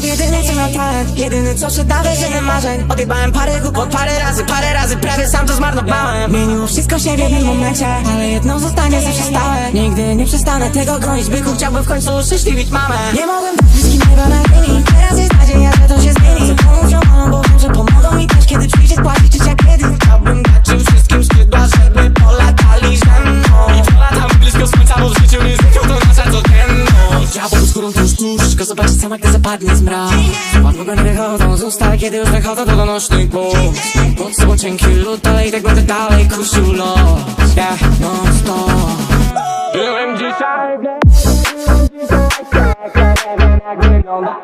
Stąd jedyny co miał talent Jedyny co szedł na wyżyny marzeń. Odjebałem parę głupot parę razy Parę razy. Prawie sam to zmarnowałem. Zmieniło wszystko się w jednym momencie Ale jedno zostanie zawsze stałe. Nigdy nie przestanę tego gonić Byku chciałbym w końcu uszczęśliwić mamę. Nie mogłem dać bliskim nieba na linii Teraz jest nadzieja, że to się zmieni. Pomóż ziomalom, bo wiem, że pomogą mi też Kiedy przyjdzie spłacić życia. Kiedy Chciałbym dać im wszystkim skrzydła, żeby polatali ze mną. I polatamy blisko słońca, bo w życiu nie znikł to nasza codzienność Ja pod skórą tu zobaczyć sama, gdy zapadnie zmrak Łatwo nie wychodzą z usta Kiedy już wychodzą, to donośny głos Pod sobą cienki lód, ale i tak będę dalej kusił los. Yeah, non stop. Byłem dzisiaj jak wygląda